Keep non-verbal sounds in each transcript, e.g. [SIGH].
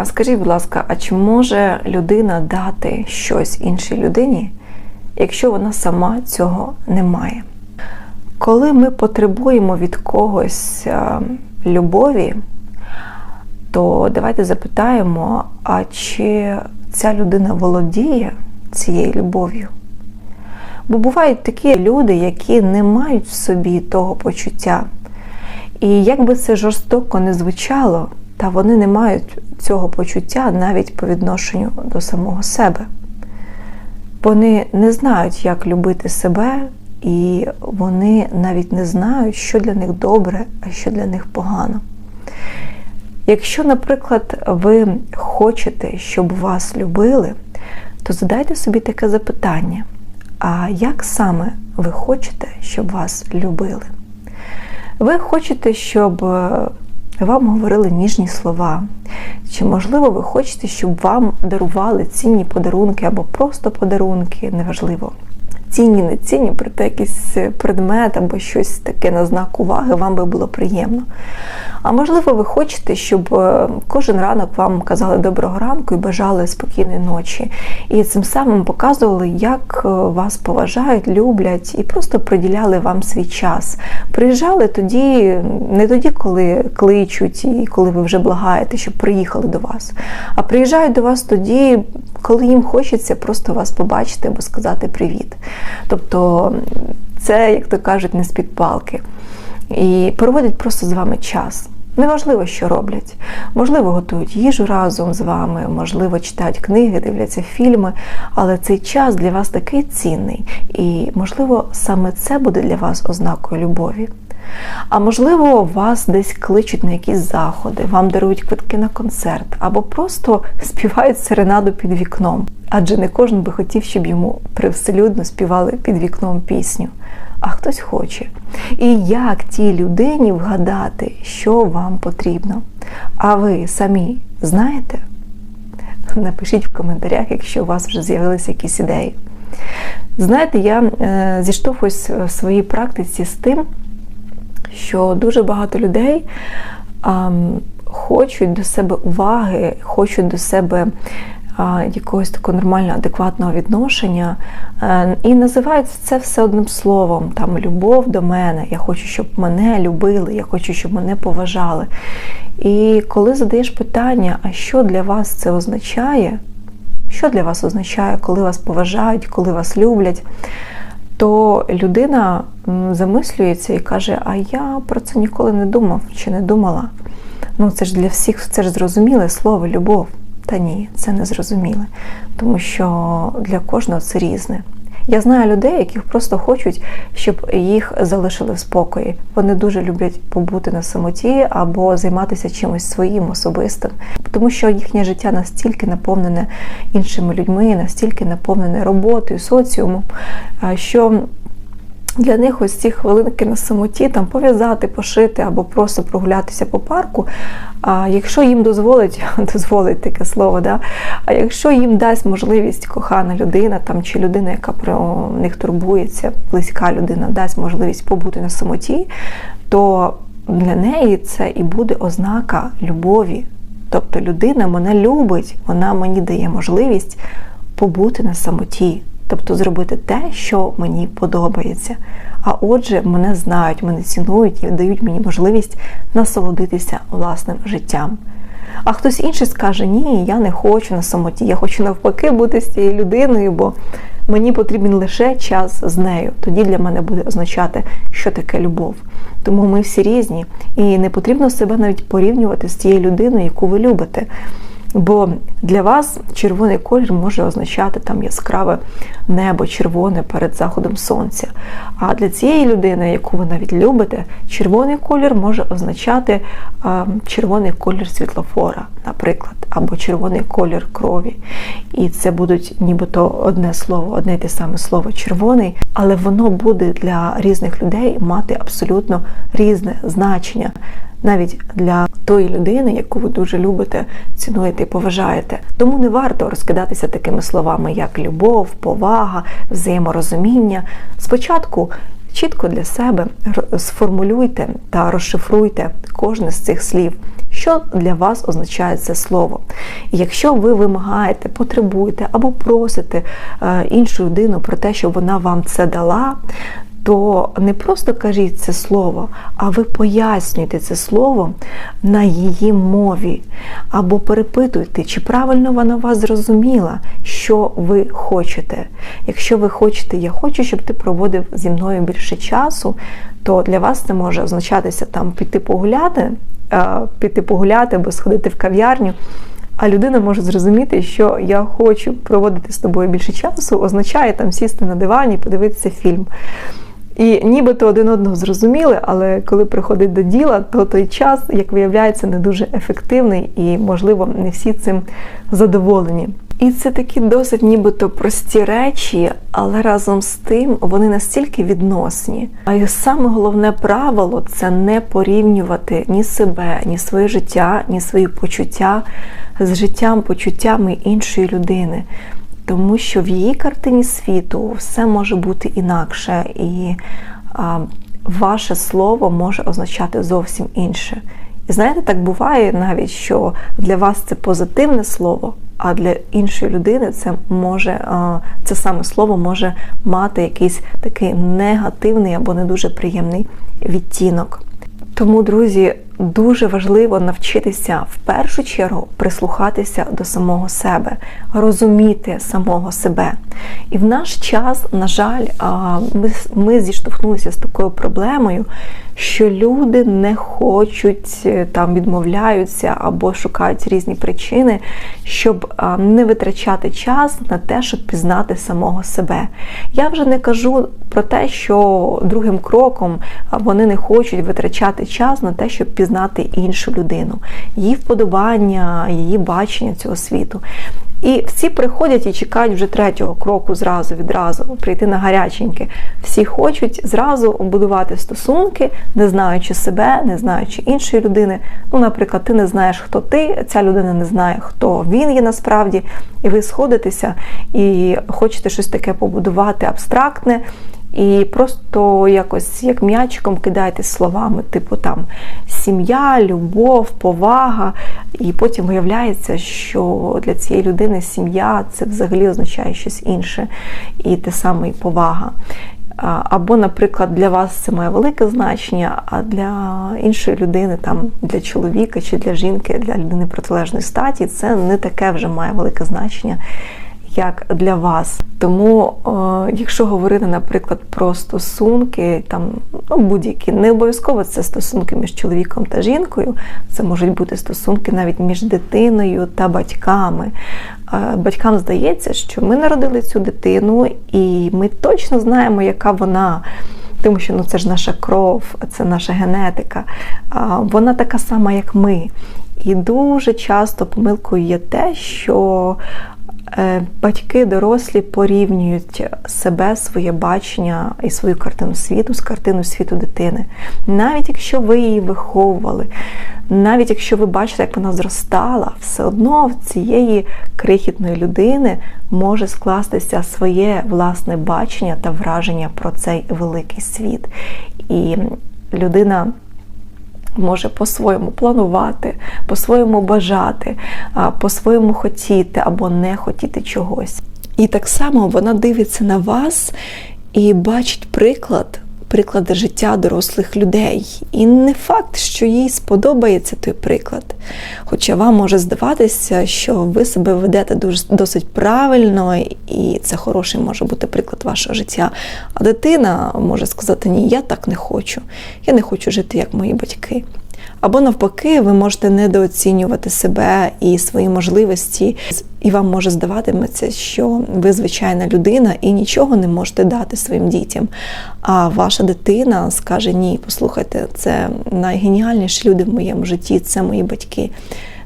А скажіть, будь ласка, а чи може людина дати щось іншій людині, якщо вона сама цього не має? Коли ми потребуємо від когось е, любові, то давайте запитаємо, а чи ця людина володіє цією любов'ю? Бо бувають такі люди, які не мають в собі того почуття. І як би це жорстоко не звучало, та вони не мають цього почуття навіть по відношенню до самого себе. Вони не знають, як любити себе, і вони навіть не знають, що для них добре, а що для них погано. Якщо, наприклад, ви хочете, щоб вас любили, то задайте собі таке запитання: а як саме ви хочете, щоб вас любили? Ви хочете, щоб вам говорили ніжні слова, чи, можливо, ви хочете, щоб вам дарували цінні подарунки або просто подарунки, неважливо. Цінні, не цінні, проте якийсь предмет або щось таке на знак уваги, вам би було приємно. А можливо, ви хочете, щоб е, кожен ранок вам казали доброго ранку і бажали спокійної ночі. І цим самим показували, як е, вас поважають, люблять і просто приділяли вам свій час. Приїжджали тоді, не тоді, коли кличуть і коли ви вже благаєте, щоб приїхали до вас, а приїжджають до вас тоді, коли їм хочеться просто вас побачити або сказати привіт. Тобто це, як то кажуть, не з-під палки. І проводять просто з вами час. Неважливо, що роблять. Можливо, готують їжу разом з вами, можливо, читають книги, дивляться фільми, але цей час для вас такий цінний, і, можливо, саме це буде для вас ознакою любові. А можливо, вас десь кличуть на якісь заходи, вам дарують квитки на концерт, або просто [LAUGHS] співають серенаду під вікном. Адже не кожен би хотів, щоб йому привселюдно співали під вікном пісню, а хтось хоче. І як тій людині вгадати, що вам потрібно? А ви самі знаєте? Напишіть в коментарях, якщо у вас вже з'явилися якісь ідеї. Знаєте, я е, зіштовхуюсь в своїй практиці з тим, що дуже багато людей а, хочуть до себе уваги, хочуть до себе а, якогось такого нормального, адекватного відношення е, і називають це все одним словом: там любов до мене. Я хочу, щоб мене любили, я хочу, щоб мене поважали. І коли задаєш питання, а що для вас це означає? Що для вас означає, коли вас поважають, коли вас люблять? То людина замислюється і каже: А я про це ніколи не думав чи не думала. Ну, це ж для всіх це ж зрозуміле слово любов. Та ні, це не зрозуміле, тому що для кожного це різне. Я знаю людей, яких просто хочуть, щоб їх залишили в спокої. Вони дуже люблять побути на самоті або займатися чимось своїм особистим, тому що їхнє життя настільки наповнене іншими людьми, настільки наповнене роботою, соціумом, що для них ось ці хвилинки на самоті там пов'язати, пошити або просто прогулятися по парку. А якщо їм дозволить, [LAUGHS] дозволить таке слово, да? а якщо їм дасть можливість кохана людина там, чи людина, яка про них турбується, близька людина, дасть можливість побути на самоті, то для неї це і буде ознака любові. Тобто людина мене любить, вона мені дає можливість побути на самоті тобто зробити те, що мені подобається. А отже, мене знають, мене цінують і дають мені можливість насолодитися власним життям. А хтось інший скаже, ні, я не хочу на самоті, я хочу навпаки бути з цією людиною, бо мені потрібен лише час з нею. Тоді для мене буде означати, що таке любов. Тому ми всі різні, і не потрібно себе навіть порівнювати з тією людиною, яку ви любите. Бо для вас червоний колір може означати там яскраве небо червоне перед заходом сонця. А для цієї людини, яку ви навіть любите, червоний колір може означати а, червоний колір світлофора, наприклад, або червоний колір крові. І це будуть нібито одне слово, одне те саме слово червоний, але воно буде для різних людей мати абсолютно різне значення навіть для тої людини, яку ви дуже любите, цінуєте і поважаєте. Тому не варто розкидатися такими словами, як любов, повага, взаєморозуміння. Спочатку. Чітко для себе сформулюйте та розшифруйте кожне з цих слів, що для вас означає це слово. І якщо ви вимагаєте, потребуєте або просите е, іншу людину про те, щоб вона вам це дала, то не просто кажіть це слово, а ви пояснюєте це слово на її мові. Або перепитуйте, чи правильно вона вас зрозуміла, що ви хочете. Якщо ви хочете, я хочу, щоб ти проводив зі мною більше часу, то для вас це може означатися там піти погуляти, піти погуляти або сходити в кав'ярню. А людина може зрозуміти, що я хочу проводити з тобою більше часу, означає там сісти на дивані, подивитися фільм. І нібито один одного зрозуміли, але коли приходить до діла, то той час, як виявляється, не дуже ефективний і, можливо, не всі цим задоволені. І це такі досить нібито прості речі, але разом з тим вони настільки відносні. А і саме головне правило це не порівнювати ні себе, ні своє життя, ні свої почуття з життям, почуттями іншої людини тому що в її картині світу все може бути інакше, і а, ваше слово може означати зовсім інше. І знаєте, так буває навіть, що для вас це позитивне слово, а для іншої людини це може це саме слово може мати якийсь такий негативний або не дуже приємний відтінок. Тому, друзі, дуже важливо навчитися в першу чергу прислухатися до самого себе, розуміти самого себе. І в наш час, на жаль, ми, зіштовхнулися з такою проблемою, що люди не хочуть е, там відмовляються або шукають різні причини, щоб не витрачати час на те, щоб пізнати самого себе. Я вже не кажу про те, що другим кроком вони не хочуть витрачати час на те, щоб пізнати іншу людину, її вподобання, її бачення цього світу. І всі приходять і чекають вже третього кроку зразу відразу прийти на гаряченьке. Всі хочуть зразу будувати стосунки, не знаючи себе, не знаючи іншої людини. Ну, наприклад, ти не знаєш, хто ти, ця людина не знає, хто він є насправді, і ви сходитеся і хочете щось таке побудувати абстрактне. І просто якось як м'ячиком кидайте словами, типу там сім'я, любов, повага. І потім виявляється, що для цієї людини сім'я це взагалі означає щось інше, і те саме і повага. Або, наприклад, для вас це має велике значення, а для іншої людини, там для чоловіка чи для жінки, для людини протилежної статі, це не таке вже має велике значення як для вас. Тому, якщо говорити, наприклад, про стосунки, там ну будь-які, не обов'язково це стосунки між чоловіком та жінкою, це можуть бути стосунки навіть між дитиною та батьками. Батькам здається, що ми народили цю дитину, і ми точно знаємо, яка вона. Тому що ну це ж наша кров, це наша генетика. Вона така сама, як ми. І дуже часто помилкою є те, що Е, батьки дорослі порівнюють себе, своє бачення і свою картину світу з картиною світу дитини. Навіть якщо ви її виховували, навіть якщо ви бачите, як вона зростала, все одно в цієї крихітної людини може скластися своє власне бачення та враження про цей великий світ. І людина може по-своєму планувати, по-своєму бажати, по-своєму хотіти або не хотіти чогось. І так само вона дивиться на вас і бачить приклад приклади життя дорослих людей. І не факт, що їй сподобається той приклад. Хоча вам може здаватися, що ви себе ведете дуже, досить правильно, і це хороший може бути приклад вашого життя. А дитина може сказати, ні, я так не хочу. Я не хочу жити, як мої батьки. Або навпаки, ви можете недооцінювати себе і свої можливості, і вам може здаватиметься, що ви звичайна людина і нічого не можете дати своїм дітям. А ваша дитина скаже: Ні, послухайте, це найгеніальніші люди в моєму житті, це мої батьки.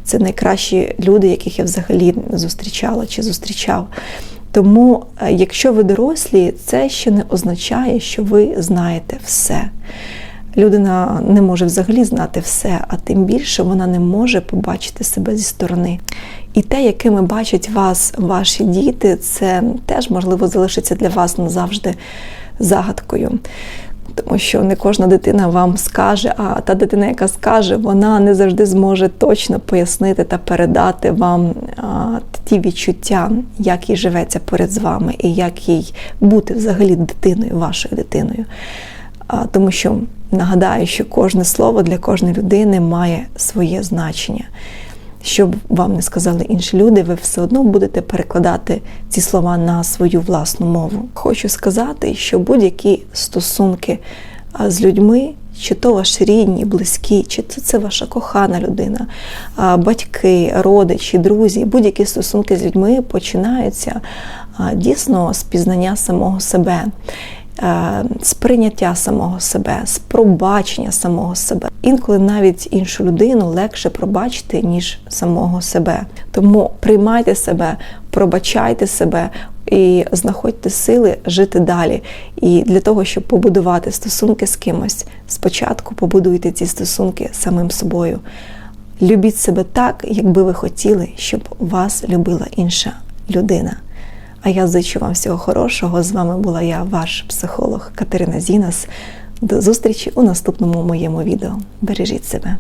Це найкращі люди, яких я взагалі зустрічала чи зустрічав. Тому, е, якщо ви дорослі, це ще не означає, що ви знаєте все людина не може взагалі знати все, а тим більше вона не може побачити себе зі сторони. І те, якими бачать вас ваші діти, це теж можливо залишиться для вас назавжди загадкою. Тому що не кожна дитина вам скаже, а та дитина, яка скаже, вона не завжди зможе точно пояснити та передати вам а, ті відчуття, як їй живеться поряд з вами, і як їй бути взагалі дитиною, вашою дитиною. Тому що нагадаю, що кожне слово для кожної людини має своє значення. Що б вам не сказали інші люди, ви все одно будете перекладати ці слова на свою власну мову. Хочу сказати, що будь-які стосунки з людьми, чи то ваші рідні, близькі, чи то це ваша кохана людина, батьки, родичі, друзі, будь-які стосунки з людьми починаються дійсно з пізнання самого себе. Е, З прийняття самого себе, з самого себе. Інколи навіть іншу людину легше пробачити, ніж самого себе. Тому приймайте себе, пробачайте себе і знаходьте сили жити далі. І для того, щоб побудувати стосунки з кимось, спочатку побудуйте ці стосунки самим собою. Любіть себе так, якби ви хотіли, щоб вас любила інша людина. А я зичу вам всього хорошого. З вами була я, ваш психолог Катерина Зінас. До зустрічі у наступному моєму відео. Бережіть себе.